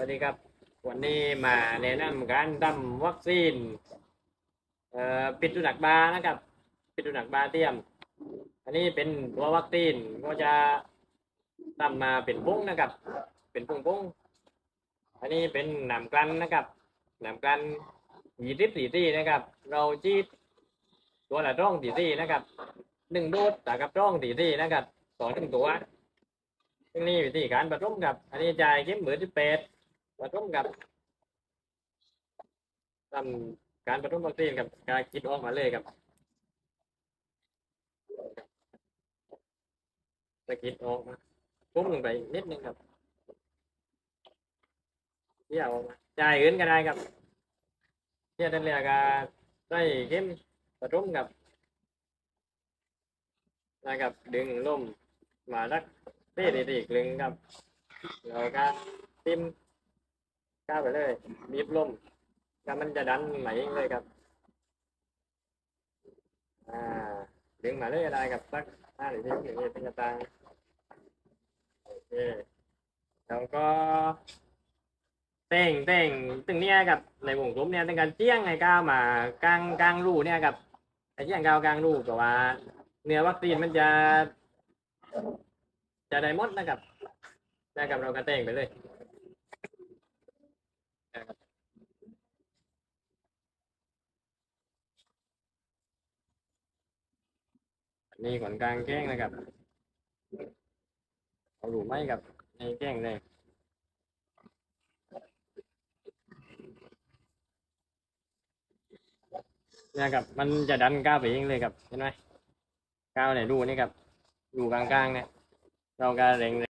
วัสดีครับ วันนี้มาแนะนำการทำวัคซีนเอ่อปิดตุนักบานะครับ ปิดตุนักบาเทียม อันนี้เป็นตัววัคซีนก็จะทำมาเป็นพุ้งนะครับ เป็นพุ้งพุ้งอันนี้เป็นหนามกลันนะครับหนามกลันยี่สิบสี่ที่นะครับ เราจีดตัวละร่องสี่ที่นะครับหนึ่งโดสต่กับร่องสี่ที่นะครับต่อหนึ่งตัวซึ่งนี่วิธีการผสมกับ อันนี้จ่ายเข้มเหมือนที่เป็ด ผสมกับทำการผสมวัคซีนกับการคิดออกมาเลยครับจะคิดออกมาพุ่งลงไปนิดนึงครับเที่ยวออกมาจ่ายอื่นก็ได้ครับเที่ยวนั่นเลยก็ได้เข้มผสมกับนะครับดึงลมมาสักตีดีดีกลึงครับแล้วก็ติ้ม ก้าวไปเลย บีบลมแล้วมันจะดันไหมเองเลยครับ อ่า ดึงมาเลยก็ได้ครับสักห้าหรือสิบอย่างนี้เป็นกระตังโอเคแล้วก็เต่งเต่งตึงเนี้ยกับในวงกลมเนี่ยเป็นการเจี้ยงไงก้าวมากลางกลางรูเนี่ยกับไอ้เจี้ยงก้าวกลางรูก็ว่า เนื้อวัคซีนมันจะ จะได้มดนะครับได้กับเรากระเต่งไปเลย นะครับอันนี่ขนกลางแกล้งนะครับเอาหลูไหม้กับในแกล้งเลยเนี่ยครับมันจะดันก้าวไปเองเลยครับเห็นไหมก้าวไหนรูนี่ครับอยู่กลางๆเนี่ยเราก็เร่ง